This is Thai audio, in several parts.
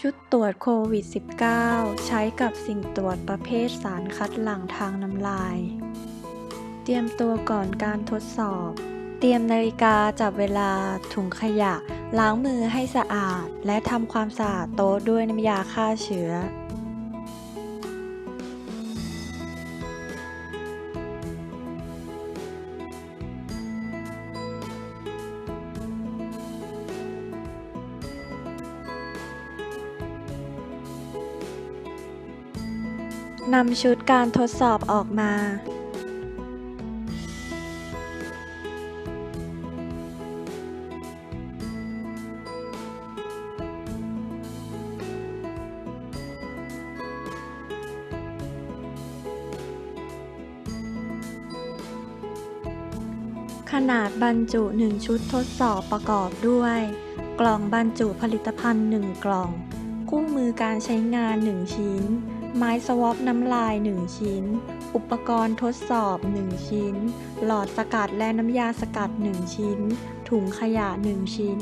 ชุดตรวจโควิด -19 ใช้กับสิ่งตรวจประเภทสารคัดหลั่งทางน้ำลาย เตรียมตัวก่อนการทดสอบ เตรียมนาฬิกาจับเวลาถุงขยะ ล้างมือให้สะอาด และทำความสะอาดโต๊ะด้วยน้ำยาฆ่าเชื้อ นำชุดการทดสอบออกมาขนาดบรรจุ 1 ชุดทดสอบประกอบด้วย กล่องบรรจุผลิตภัณฑ์ 1 กล่อง คู่มือการใช้งาน 1 ชิ้น ไม้สวอปน้ำลาย 1 ชิ้น อุปกรณ์ทดสอบ 1 ชิ้น หลอดสกัดและน้ำยาสกัด 1 ชิ้น ถุงขยะ 1 ชิ้น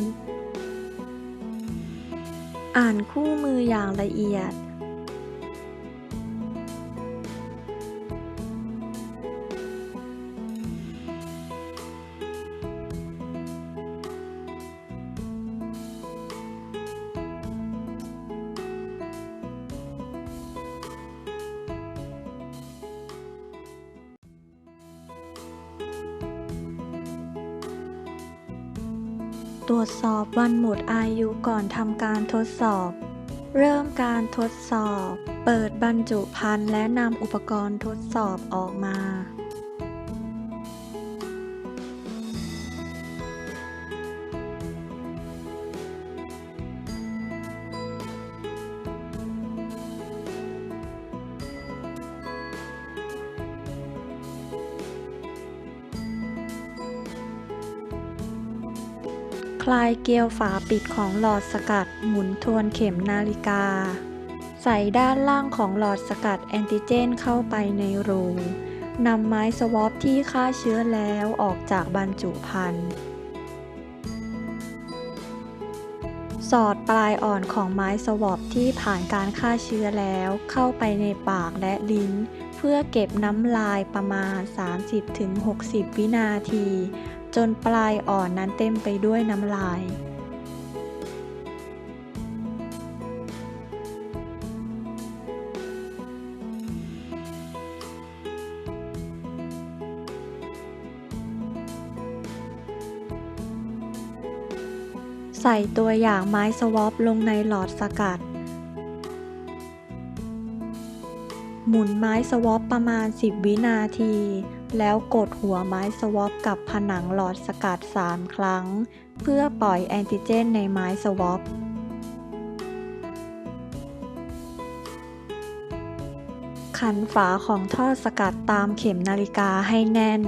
อ่านคู่มืออย่างละเอียด ตรวจสอบวันหมดอายุก่อนทำการทดสอบ เริ่มการทดสอบ เปิดบรรจุภัณฑ์และนำอุปกรณ์ทดสอบออกมา ลายเกลียวฝาปิดของหลอดสกัดหมุนทวนเข็มนาฬิกา ใส่ด้านล่างของหลอดสกัดแอนติเจนเข้าไปในรูนำไม้สวอปที่ฆ่าเชื้อแล้วออกจากบรรจุภัณฑ์สอดปลายอ่อนของไม้สวอปที่ผ่านการฆ่าเชื้อแล้วเข้าไปในปากและลิ้น เพื่อเก็บน้ำลายประมาณ 30-60 วินาที จนปลายอ่อนนั้นเต็มไปด้วยน้ำลาย ใส่ตัวอย่างไม้สวอปลงในหลอดสกัด หมุนไม้สวอปประมาณ 10 วินาที แล้วกดหัวไม้สวอปกับผนังหลอดสกัด 3 ครั้ง เพื่อปล่อยแอนติเจนในไม้สวอปขันฝาของท่อสกัดตามเข็มนาฬิกาให้แน่น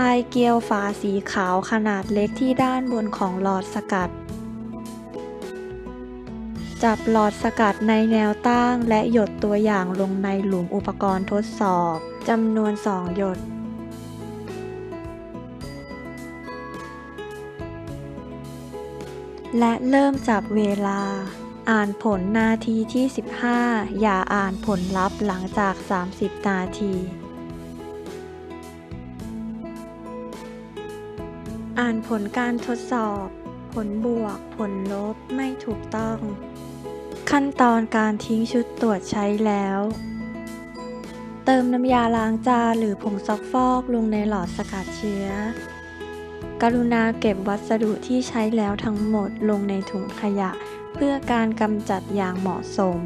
ลายเกลียวฝาสีขาวขนาดเล็กที่ด้านบนของหลอดสกัด จับหลอดสกัดในแนวตั้งและหยดตัวอย่างลงในหลุมอุปกรณ์ทดสอบจำนวน 2 หยดและเริ่มจับเวลา อ่านผลนาทีที่ 15 อย่าอ่านผลลัพธ์หลังจาก 30 นาที อ่านผลการทดสอบ ผลบวก ผลลบไม่ถูกต้อง ขั้นตอนการทิ้งชุดตรวจใช้แล้ว เติมน้ำยาล้างจานหรือผงซักฟอกลงในหลอดสกัดเชื้อ กรุณาเก็บวัสดุที่ใช้แล้วทั้งหมดลงในถุงขยะ เพื่อการกำจัดอย่างเหมาะสม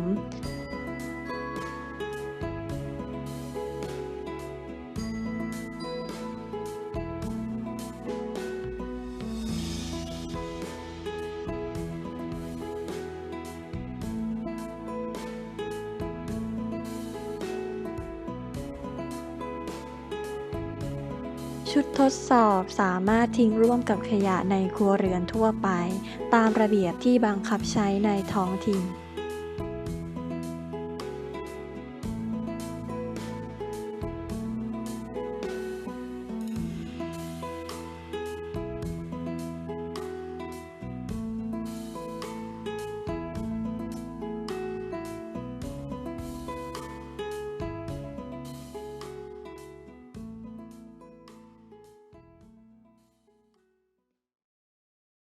ชุดทดสอบสามารถทิ้งร่วมกับขยะในครัวเรือนทั่วไป ตามระเบียบที่บังคับใช้ในท้องถิ่น